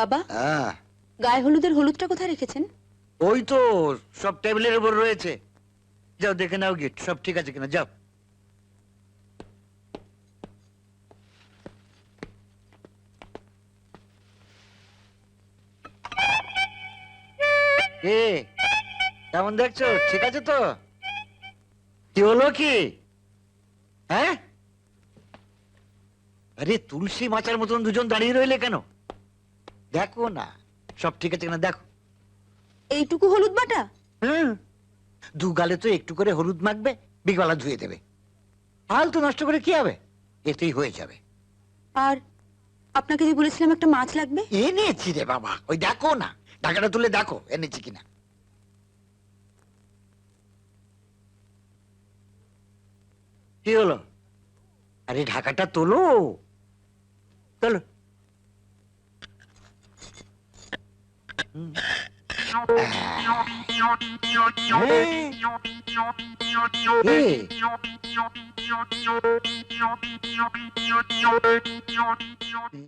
বাবা হ্যাঁ। গায়ে হলুদের হলুদটা কোথায় রেখেছেন? ওই তো সব টেবিলের উপর রয়েছে। যাও দেখে নাও গিট সব ঠিক আছে কিনা? যাও। এ কেমন দেখছ? ঠিক আছে তো? কি হলো কি? হ্যাঁ? আরে তুলসী মাচার মতন দুজন দাঁড়িয়ে রইলে কেন? দেখো না সব ঠিক আছে কিনা দেখো। এইটুকু হলুদ বাটা? হুম দু গালে তো একটু করে হলুদ মাখবে বিকালা ধুয়ে দেবে। হাল তো নষ্ট করে কি হবে? এতেই হয়ে যাবে। আর আপনাকে যে বলেছিলাম একটা মাছ লাগবে? এনেছি রে বাবা ওই দেখো না ঢাকাটা তুলে দেখো এনেছি কিনা। কি হলো? আরে ঢাকাটা তোলো। তোলো হুম। হ্যাঁ। এ,